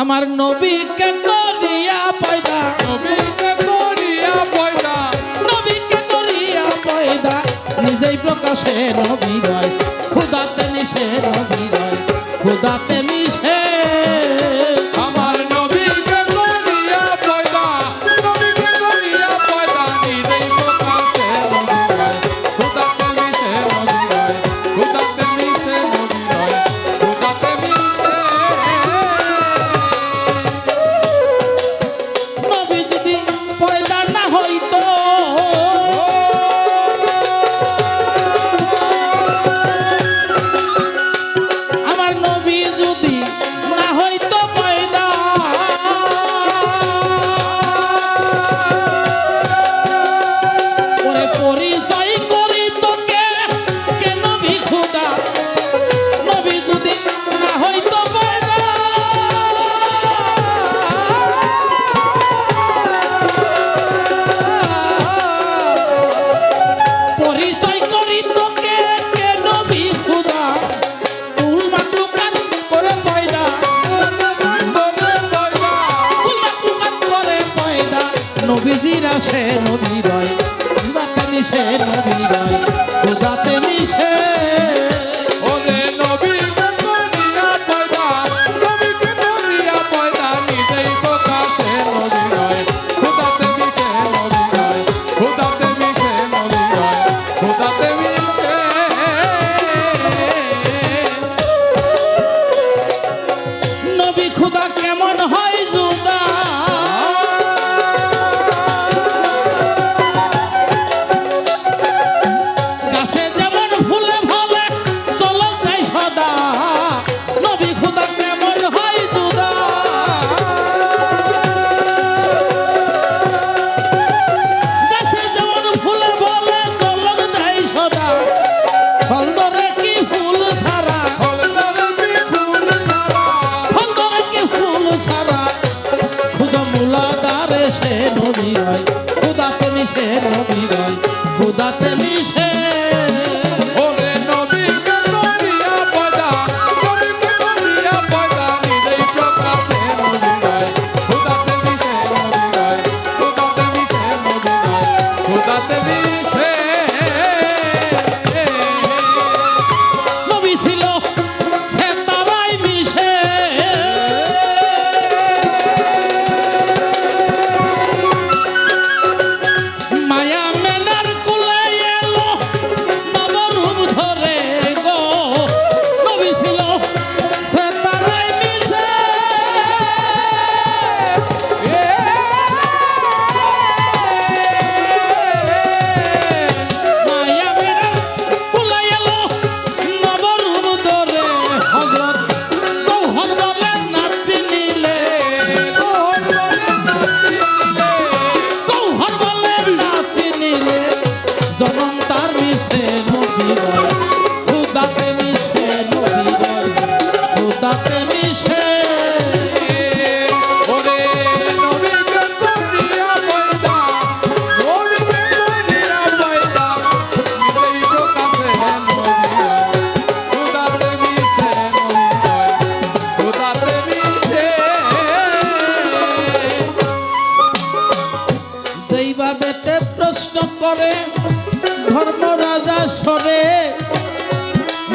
আমার নবীকে করিয়া পয়দা। নবীকে করিয়া পয়দা। নবীকে করিয়া পয়দা। নিজেই প্রকাশে নবী হয় খুদাতে নিশে নবী হয় খুদাতে মিশে নদী রায় বাতে মিশে নদী রায় খোদাতে মিশে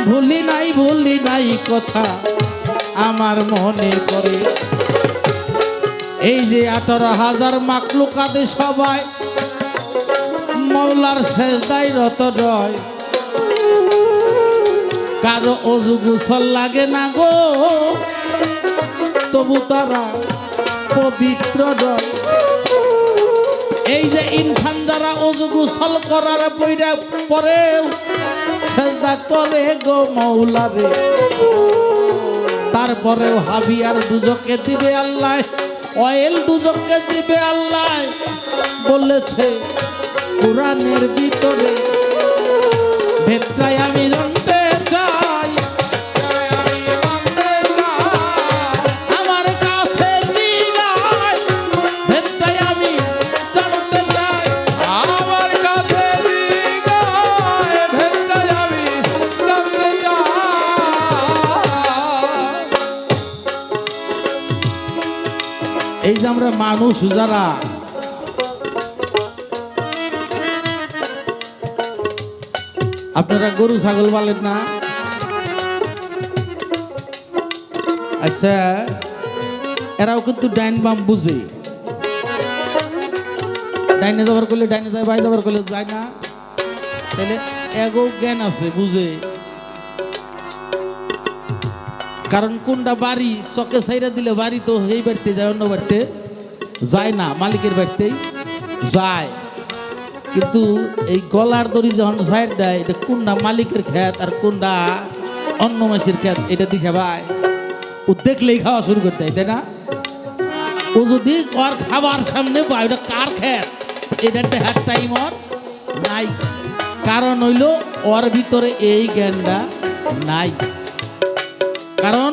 ভুলি নাই ভুলি নাই কথা আমার মনে করে এই যে আঠারো হাজার মাকলু কাঁদে সবাই, মৌলার শেষদায় রত রয়। কারও অজু গুসল লাগে না গো, তবু তারা পবিত্র রয়। এই যে ইনসান যারা অজু গুসল করার পরেও সেজদা করে গো মৌলারে তারপরেও হাবিয়ার দুজকে দিবে আল্লাহ, অয়েল দুজকে দিবে আল্লাহ, বলেছে কোরআনের ভিতরে। ভেতরায় আমি জন্ম মানুষ যারা, আপনারা গরু ছাগল পালেন না? আচ্ছা এরাও কিন্তু ডাইন বাম বুঝে। ডাইনে যাবার করলে ডাইনে যায় বাই যাবার করলে যায় না। তাহলে এগো জ্ঞান আছে বুঝে। কারণ কোনটা বাড়ি চকে সাইরা দিলে বাড়ি তো এই বাড়িতে যায়, অন্য বাড়িতে। যায় না, মালিকের বাড়িতেই যায়। কিন্তু এই গলার দড়ি যখন সাইড দেয়, এটা কোনটা মালিকের ক্ষেত আর কোনটা অন্য মাসের ক্ষেত এটা দিশা ভাই। ও দেখলেই খাওয়া শুরু করে দেয়, তাই না? ও যদি ওর খাবার সামনে পায়, ওটা কার খেত এটা দেখার টাইম ওর নাই। কারণ হইল ওর ভিতরে এই জ্ঞানটা নাই। কারণ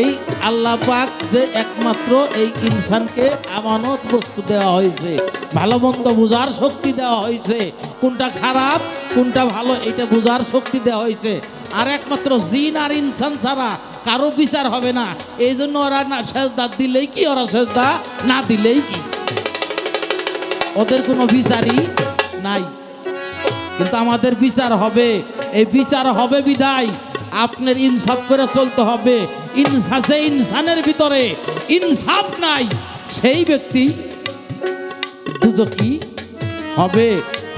এই আল্লাহ পাক যে একমাত্র এই ইনসানকে আমানত বস্তু দেওয়া হয়েছে, ভালো মন্দ বোঝার শক্তি দেওয়া হয়েছে, কোনটা খারাপ, কোনটা ভালো এটা বোঝার শক্তি দেওয়া হয়েছে। আর একমাত্র জিন আর ইনসান ছাড়া কারও বিচার হবে না। এই জন্য ওরা না সেজদা দিলেই কি, ওরা সেজদা না দিলেই কি? ওদের কোনো বিচারই নাই। কিন্তু আমাদের বিচার হবে। এই বিচার হবে বিদায়। আপনার ইনসাফ করে চলতে হবে। ইনসা যে ইনসানের ভিতরে ইনসাফ নাই। সেই ব্যক্তি দুজকি হবে?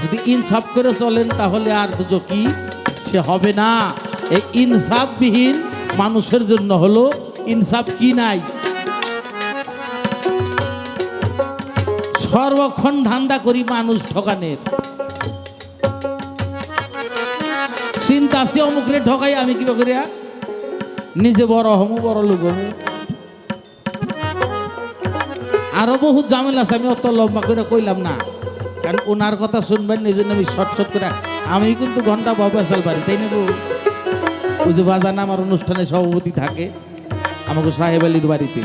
যদি ইনসাফ করে চলেন তাহলে আর দুজকি সে হবে না। এই ইনসাফবিহীন মানুষের জন্য হলো ইনসাফ কি নাই? সর্বক্ষণ ধান্দা করি মানুষ ঠকানের। চিন্তা আছে, অমুকরে ঠকাই আমি কিবা করিয়া নিজে বড় হমু, বড় লোক হমু। আরও বহুত ঝামেলা আছে, আমি অত লম্বা করে কইলাম না। কারণ ওনার কথা শুনবেন জন্য আমি শর্ট শর্ট করে, আমি কিন্তু ঘণ্টা বাবাসাল বাড়ি, তাই নেব ওই যে বাজান আমার অনুষ্ঠানে সভাপতি থাকে, আমাকে সাহেব আলীর বাড়িতে।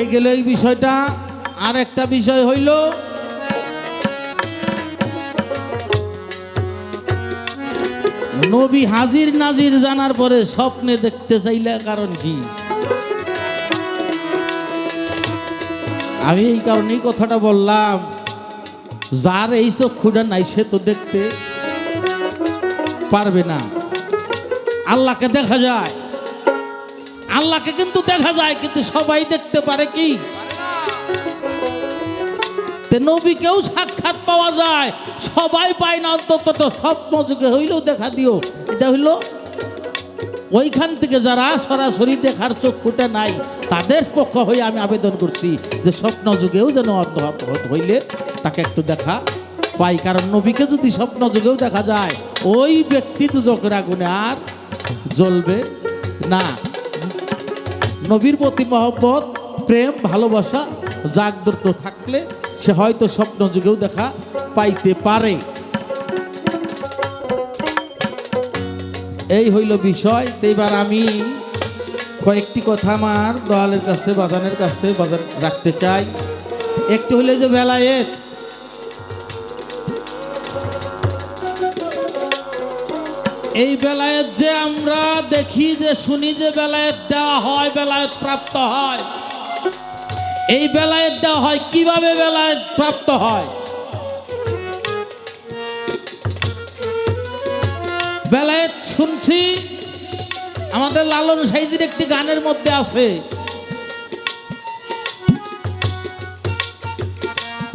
এই গেল এই বিষয়টা আর একটা বিষয় হইল নবী হাজির নাজির জানার পরে স্বপ্নে দেখতে চাইলে কারণ কি? আমি এই কারণেই কথাটা বললাম, যার এই চক্ষুটা নাই সে তো দেখতে পারবে না। আল্লাহকে দেখা যায়। আল্লাহকে কিন্তু দেখা যায়, কিন্তু সবাই দেখতে পারে কি? নবীকেও সাক্ষাৎ পাওয়া যায়। সবাই পায় না, অন্তত তো স্বপ্ন যুগে হইলেও দেখা দিও। এটা হইল, ওইখান থেকে যারা সরাসরি দেখার চক্ষুটা নাই, তাদের পক্ষ হয়ে আমি আবেদন করছি যে স্বপ্ন যুগেও যেন অন্ধ হইলে তাকে একটু দেখা পাই। কারণ নবীকে যদি স্বপ্ন যুগেও দেখা যায়, ওই ব্যক্তি দুজকের আগুনে আর জ্বলবে না। নবীর প্রতি মহব্বত, প্রেম, ভালোবাসা জাগ্রত থাকলে সে হয়তো স্বপ্ন যুগেও দেখা পাইতে পারে। এই হইল বিষয়। তো আমি কয়েকটি কথা আমার দয়ালের কাছে, বাজানের কাছে বাজার রাখতে চাই। একটি হইলে যে বেলায়েত। এই বেলায়েত যে আমরা দেখি, যে শুনি যে বেলায়েত দেওয়া হয়, বেলায়েত প্রাপ্ত হয়। এই বেলায়েত দেওয়া হয়, কীভাবে বেলায়েত প্রাপ্ত হয়? বেলায়েত শুনছি, আমাদের লালন সাইজির একটি গানের মধ্যে আছে।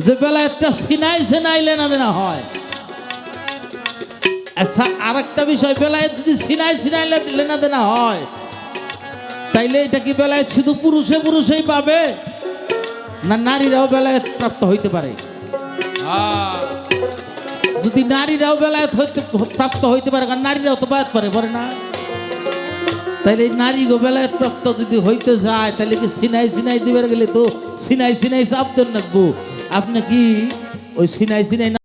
যে বেলায়েতটা সিনাই সিনাই লেনা দেনা হয়। আচ্ছা আর একটা বিষয় বেলায় যদি সিনাই সিনাই লেনা দেনা হয়, তাইলে এটা কি বেলায় শুধু পুরুষে পুরুষেই পাবে? না নারীরাও বেলায়ত প্রাপ্ত হইতে পারে। যদি নারীরাও বেলায়ত হইতে প্রাপ্ত হইতে পারে কারণ নারীরাও তো বায়াত পারে পারে না। তাইলে এই নারী গো বেলায়ত প্রাপ্ত যদি হইতে যায় তাহলে কি সিনাই সিনাই দিবার গেলে তো? সিনাই সিনাই চাপ দেন রাখব আপনি কি ওই সিনাই সিনাই